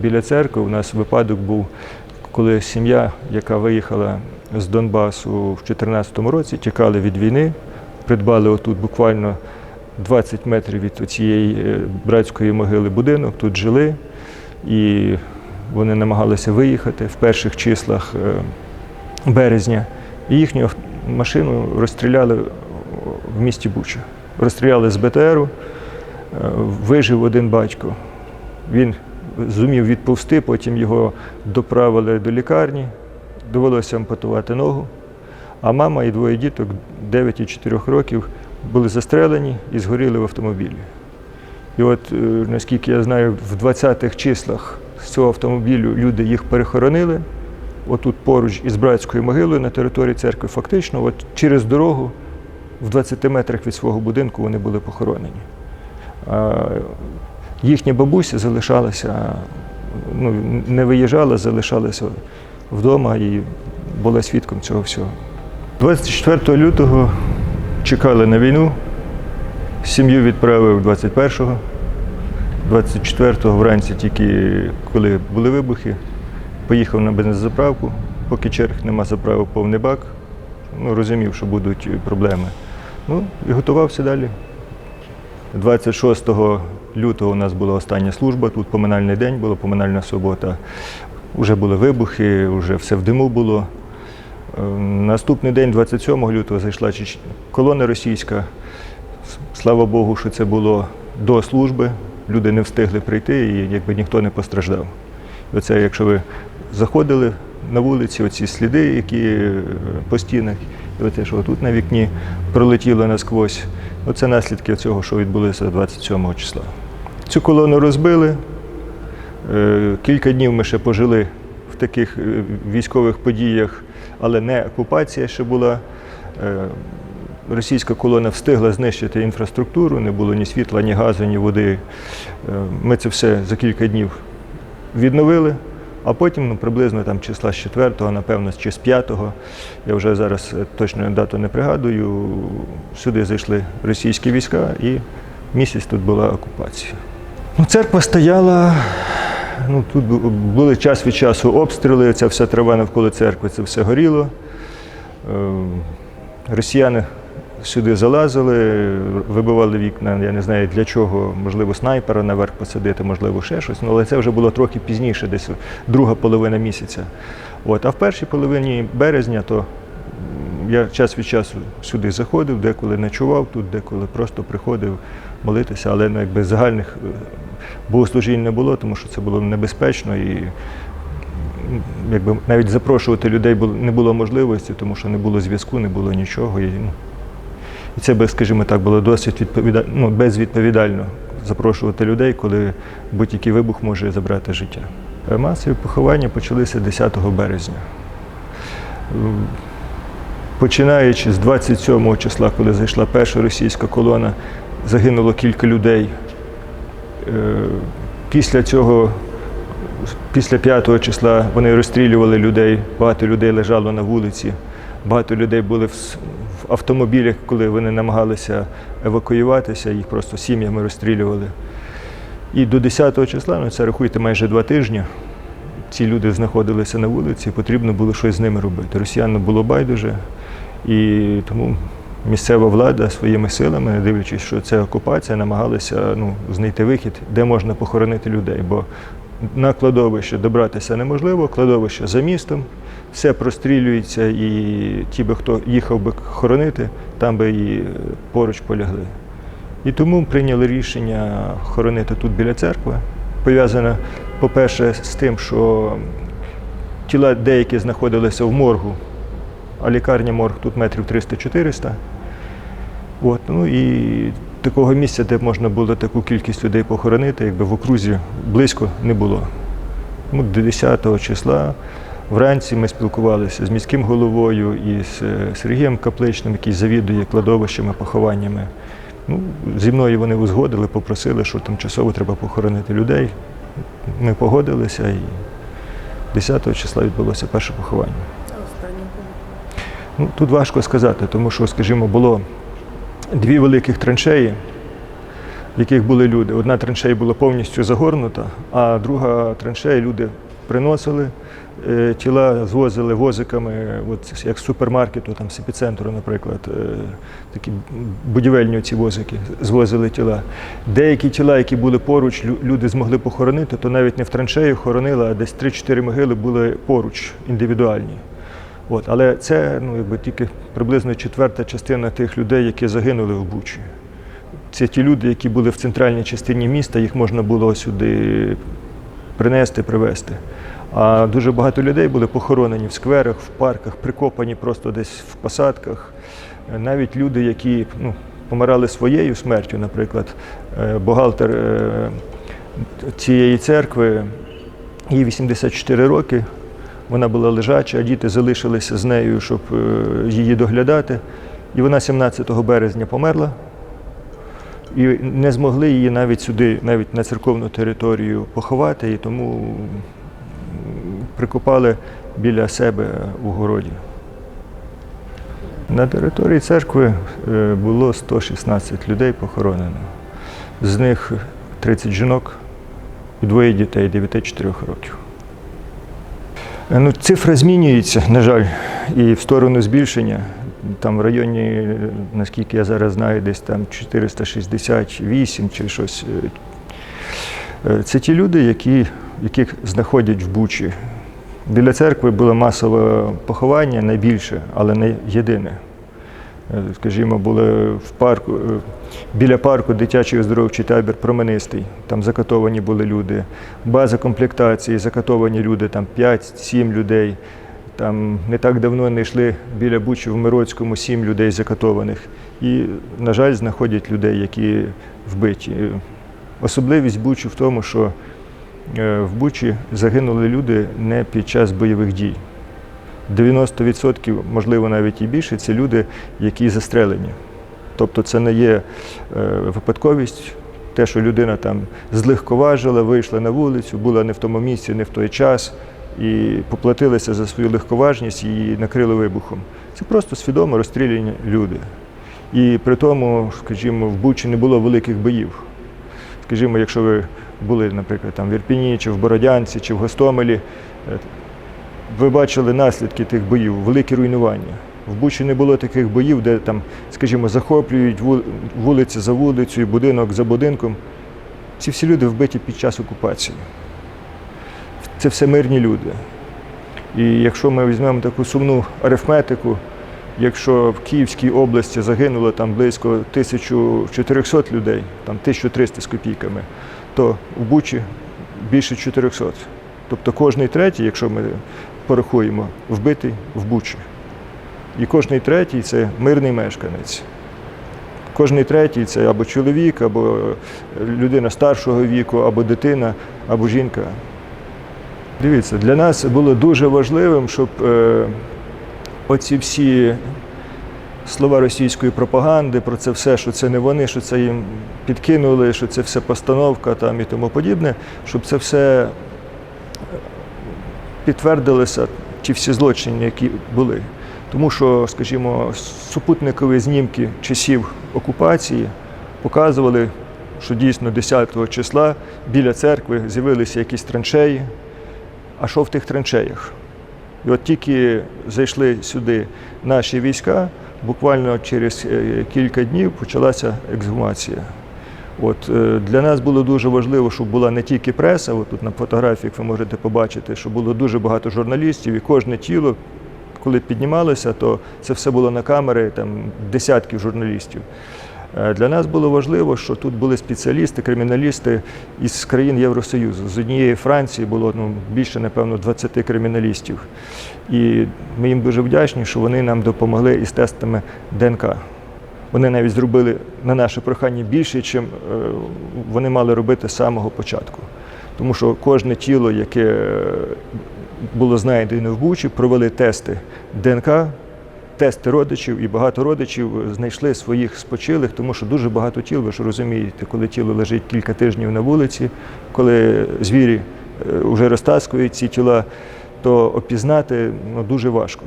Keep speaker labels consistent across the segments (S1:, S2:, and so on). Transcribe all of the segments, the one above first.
S1: Біля церкви у нас випадок був, коли сім'я, яка виїхала з Донбасу в 2014 році, тікали від війни, придбали отут буквально 20 метрів від цієї е, братської могили будинок, тут жили, і вони намагалися виїхати в перших числах е, березня. І їхню машину розстріляли в місті Буча. Розстріляли з БТРу, е, вижив один батько. Він зумів відповсти, потім його доправили до лікарні, довелося ампутувати ногу. А мама і двоє діток 9 і 4 років були застрелені і згоріли в автомобілі. І от, е, наскільки я знаю, в 20-х числах з цього автомобілю люди їх перехоронили. Отут поруч із братською могилою на території церкви, фактично, от через дорогу в 20 метрах від свого будинку вони були похоронені. Їхня бабуся залишалася, ну, не виїжджала, залишалася вдома і була свідком цього всього. 24 лютого чекали на війну. Сім'ю відправив 21-го. 24-го вранці, тільки коли були вибухи, поїхав на бензозаправку, поки черг нема заправив повний бак. Ну, розумів, що будуть проблеми. Ну і готувався далі. 26 лютого у нас була остання служба, тут поминальний день було, поминальна субота. Уже були вибухи, вже все в диму було. Е, Наступний день, 27 лютого, зайшла колона російська. Слава Богу, що це було до служби. Люди не встигли прийти і якби ніхто не постраждав. Оце, якщо ви заходили на вулиці, оці сліди, які е, по стінах, і оце, що тут на вікні пролетіло насквозь, оце наслідки цього, що відбулося 27 числа. Цю колону розбили. Е, Кілька днів ми ще пожили в таких е, військових подіях, але не окупація ще була. Е, Російська колона встигла знищити інфраструктуру, не було ні світла, ні газу, ні води. Ми це все за кілька днів відновили, а потім ну, приблизно там числа з 4-го, напевно, чи з 5-го, я вже зараз точно дату не пригадую, сюди зайшли російські війська і місяць тут була окупація. Ну, церква стояла, ну, тут були час від часу обстріли, ця вся трава навколо церкви, це все горіло. Е, Росіяни сюди залазили, вибивали вікна, я не знаю для чого, можливо, снайпера наверх посадити, можливо, ще щось. Ну, але це вже було трохи пізніше, десь друга половина місяця. От. А в першій половині березня то я час від часу сюди заходив, деколи ночував тут, деколи просто приходив молитися, але ну, якби загальних е, богослужінь не було, тому що це було небезпечно і якби навіть запрошувати людей не було можливості, тому що не було зв'язку, не було нічого. І, ну, і це би, скажімо так, було досить відповідально, ну, безвідповідально запрошувати людей, коли будь-який вибух може забрати життя. Е, Масові поховання почалися 10 березня. Починаючи з 27 числа, коли зайшла перша російська колона, загинуло кілька людей. Е, Після цього, після 5 числа, вони розстрілювали людей, багато людей лежало на вулиці, багато людей були в в автомобілях, коли вони намагалися евакуюватися, їх просто сім'ями розстрілювали. І до 10 числа, ну це рахуйте майже два тижні, ці люди знаходилися на вулиці, потрібно було щось з ними робити. Росіянам було байдуже, і тому місцева влада своїми силами, дивлячись, що це окупація, намагалися ну, знайти вихід, де можна похоронити людей. Бо на кладовище добратися неможливо, кладовище за містом, все прострілюється, і ті, би, хто їхав би хоронити, там би і е, поруч полягли. І тому прийняли рішення хоронити тут біля церкви. Пов'язане, по-перше, з тим, що тіла деякі знаходилися в моргу, а лікарня морг тут метрів 300-400. От, ну і такого місця, де можна було таку кількість людей похоронити, якби в окрузі близько не було. Ну, до 10 числа вранці ми спілкувалися з міським головою і з е, Сергієм Капличним, який завідує кладовищами, похованнями. Ну, зі мною вони узгодили, попросили, що тимчасово треба похоронити людей. Ми погодилися і 10 числа відбулося перше поховання. Ну, тут важко сказати, тому що, скажімо, було дві великих траншеї. в яких були люди. Одна траншея була повністю загорнута, а друга траншея люди приносили тіла, звозили возиками, от як з супермаркету, там з епіцентру, наприклад, е, такі будівельні ці возики звозили тіла. Деякі тіла, які були поруч, люди змогли похоронити, то навіть не в траншею хоронили, а десь 3-4 могили були поруч, індивідуальні. От, але це ну, якби тільки приблизно четверта частина тих людей, які загинули в Бучі. Це ті люди, які були в центральній частині міста, їх можна було сюди принести, привезти. А дуже багато людей були похоронені в скверах, в парках, прикопані просто десь в посадках. Е, Навіть люди, які ну, помирали своєю смертю, наприклад, е, бухгалтер е, цієї церкви, їй 84 роки, вона була лежача, діти залишилися з нею, щоб її доглядати. І вона 17 березня померла. І не змогли її навіть сюди, навіть на церковну територію поховати, і тому прикопали біля себе у городі. На території церкви е, було 116 людей похоронено. З них 30 жінок і двоє дітей 9-4 років. Е, Ну, цифра змінюється, на жаль, і в сторону збільшення. Там в районі, наскільки я зараз знаю, десь там 468 чи щось. е, Це ті люди, які, яких знаходять в Бучі. Біля церкви було масове поховання найбільше, але не єдине. Е, Скажімо, були в парку, е, біля парку дитячий оздоровчий табір променистий. Там закатовані були люди. База комплектації, закатовані люди, там 5-7 людей. Там не так давно не йшли біля Бучі в Мироцькому 7 людей закатованих. І, на жаль, знаходять людей, які вбиті. Е, Особливість Бучі в тому, що в Бучі загинули люди не під час бойових дій. 90%, можливо, навіть і більше, це люди, які застрелені. Тобто це не є е, випадковість, те, що людина там злегковажила, вийшла на вулицю, була не в тому місці, не в той час і поплатилася за свою легковажність і накрили вибухом. Це просто свідомо розстріляні люди. І при тому, скажімо, в Бучі не було великих боїв. Скажімо, якщо ви були, наприклад, там в Ірпіні, чи в Бородянці, чи в Гостомелі, е, ви бачили наслідки тих боїв, великі руйнування. В Бучі не було таких боїв, де там, скажімо, захоплюють вулиці за вулицею, будинок за будинком. Ці всі люди вбиті під час окупації. Це все мирні люди. І якщо ми візьмемо таку сумну арифметику, якщо в Київській області загинуло там близько 1400 людей, там 1300 з копійками, то в Бучі більше 400. Тобто кожний третій, якщо ми порахуємо, вбитий в Бучі. І кожний третій це мирний мешканець. Кожний третій це або чоловік, або людина старшого віку, або дитина, або жінка. Дивіться, для нас було дуже важливим, щоб е, оці всі слова російської пропаганди про це все, що це не вони, що це їм підкинули, що це все постановка там і тому подібне, щоб це все підтвердилося, ті всі злочини, які були. Тому що, скажімо, супутникові знімки часів окупації показували, що дійсно 10 числа біля церкви з'явилися якісь траншеї. А що в тих траншеях? І от тільки зайшли сюди наші війська, буквально через е, кілька днів почалася ексгумація. От, е, для нас було дуже важливо, щоб була не тільки преса, от тут на фотографіях ви можете побачити, що було дуже багато журналістів, і кожне тіло, коли піднімалося, то це все було на камери, там десятків журналістів. Е, Для нас було важливо, що тут були спеціалісти, криміналісти із країн Євросоюзу. З однієї Франції було ну, більше, напевно, 20 криміналістів. І ми їм дуже вдячні, що вони нам допомогли із тестами ДНК. Вони навіть зробили на наше прохання більше, ніж вони мали робити з самого початку. Тому що кожне тіло, яке е, було знайдено в Бучі, провели тести ДНК, тести родичів, і багато родичів знайшли своїх спочилих, тому що дуже багато тіл, ви ж розумієте, коли тіло лежить кілька тижнів на вулиці, коли звірі вже розтаскують ці тіла, то опізнати ну, дуже важко.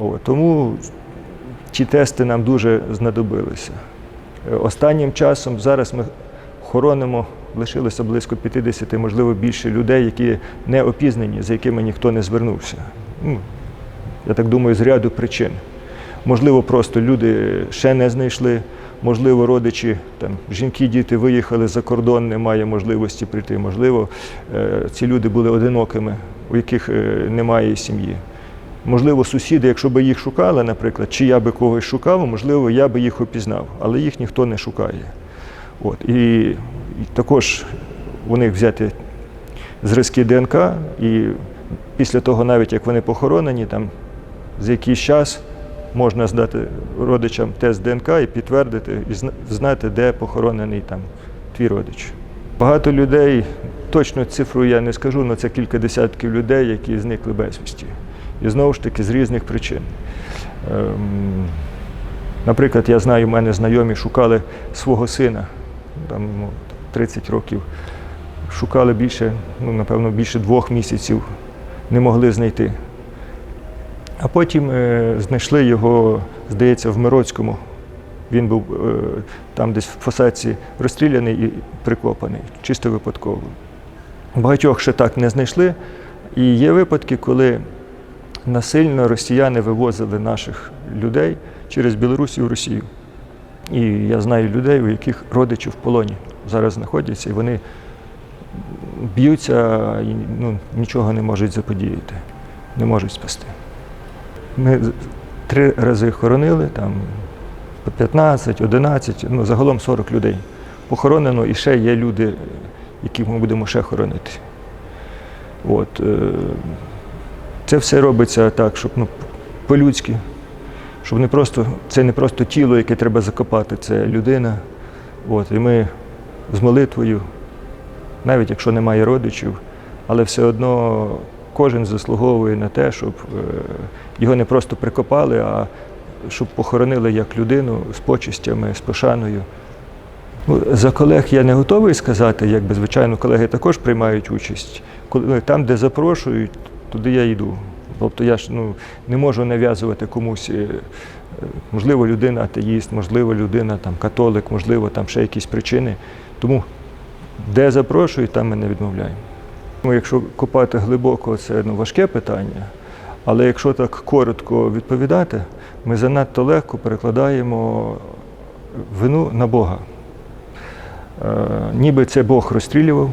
S1: О, тому ті тести нам дуже знадобилися. Е, Останнім часом зараз ми хоронимо, лишилося близько 50, можливо, більше людей, які не опізнані, за якими ніхто не звернувся. Я так думаю, з ряду причин. Можливо, просто люди ще не знайшли, можливо, родичі, там, жінки, діти виїхали за кордон, немає можливості прийти. Можливо, е, ці люди були одинокими, у яких е, немає сім'ї. Можливо, сусіди, якщо б їх шукали, наприклад, чи я би когось шукав, можливо, я би їх опізнав, але їх ніхто не шукає. От. І, і також у них взяти зразки ДНК, і після того, навіть як вони похоронені, там за якийсь час можна здати родичам тест ДНК і підтвердити, і знати, де похоронений там твій родич. Багато людей, точно цифру я не скажу, але це кілька десятків людей, які зникли безвісті. І знову ж таки з різних причин. Ем, Наприклад, я знаю, у мене знайомі шукали свого сина, там 30 років. Шукали більше, ну, напевно, більше двох місяців, не могли знайти. А потім е, знайшли його, здається, в Мироцькому. Він був е, там десь в посадці розстріляний і прикопаний, чисто випадково. Багатьох ще так не знайшли. І є випадки, коли насильно росіяни вивозили наших людей через Білорусі в Росію. І я знаю людей, у яких родичі в полоні зараз знаходяться, і вони б'ються і ну, нічого не можуть заподіяти, не можуть спасти. Ми три рази хоронили, там по 15, 11, ну загалом 40 людей. Похоронено і ще є люди, яких ми будемо ще хоронити. От, е, це все робиться так, щоб ну, по-людськи, щоб не просто, це не просто тіло, яке треба закопати, це людина. От, і ми з молитвою, навіть якщо немає родичів, але все одно кожен заслуговує на те, щоб е, його не просто прикопали, а щоб похоронили як людину з почистями, з пошаною. Ну, за колег я не готовий сказати, якби звичайно колеги також приймають участь. Там, де запрошують, туди я йду. Тобто я ж ну, не можу нав'язувати комусь, е, можливо, людина атеїст, можливо, людина там, католик, можливо, там ще якісь причини. Тому де запрошують, там ми не відмовляємо. Ну, Якщо копати глибоко, це ну, важке питання. Але якщо так коротко відповідати, ми занадто легко перекладаємо вину на Бога. Е, ніби це Бог розстрілював,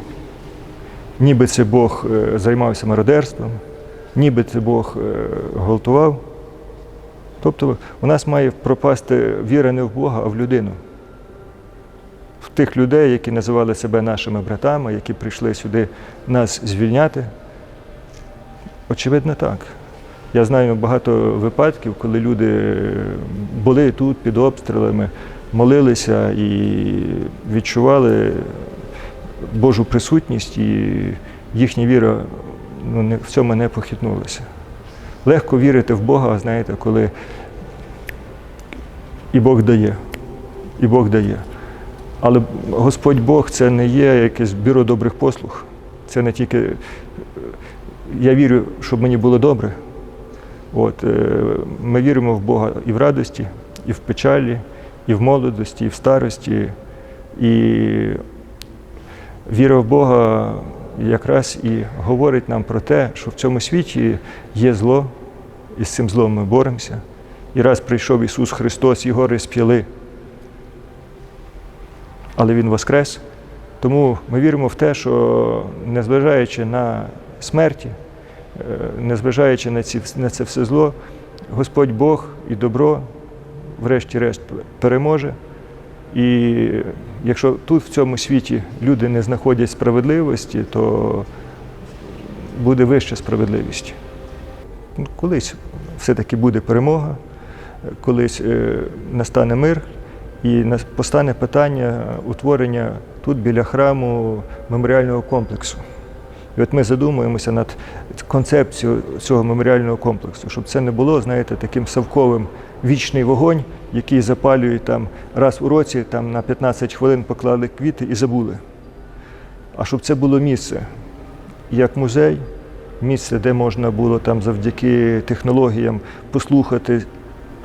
S1: ніби це Бог е, займався мародерством, ніби це Бог е, гвалтував. Тобто у нас має пропасти віра не в Бога, а в людину. Тих людей, які називали себе нашими братами, які прийшли сюди нас звільняти. Очевидно, так. Я знаю багато випадків, коли люди були тут під обстрілами, молилися і відчували Божу присутність, і їхня віра ну, в цьому не похитнулася. Легко вірити в Бога, знаєте, коли і Бог дає, і Бог дає. Але Господь Бог це не є якесь бюро добрих послуг. Це не тільки е, я вірю, щоб мені було добре. От, е, ми віримо в Бога і в радості, і в печалі, і в молодості, і в старості. І віра в Бога якраз і говорить нам про те, що в цьому світі є зло, і з цим злом ми боремося. І раз прийшов Ісус Христос, його розп'яли, але Він воскрес. Тому ми віримо в те, що незважаючи на смерті, е, незважаючи на, ці, на це все зло, Господь Бог і добро, врешті-решт, переможе. І якщо тут в цьому світі люди не знаходять справедливості, то буде вища справедливість. Колись все-таки буде перемога, колись е, настане мир і постане питання утворення тут біля храму меморіального комплексу. І от ми задумуємося над концепцією цього меморіального комплексу, щоб це не було, знаєте, таким совковим вічний вогонь, який запалюють там раз у році, там на 15 хвилин поклали квіти і забули. А щоб це було місце, як музей, місце, де можна було там завдяки технологіям послухати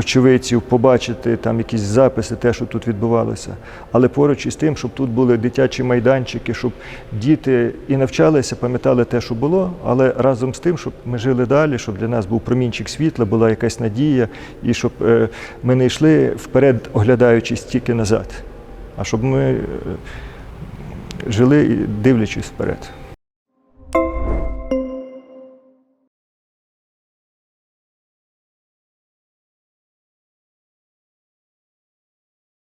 S1: очевидців побачити там якісь записи, те, що тут відбувалося. Але поруч із тим, щоб тут були дитячі майданчики, щоб діти і навчалися, пам'ятали те, що було, але разом з тим, щоб ми жили далі, щоб для нас був промінчик світла, була якась надія, і щоб е, ми не йшли вперед, оглядаючись тільки назад, а щоб ми е, жили дивлячись вперед.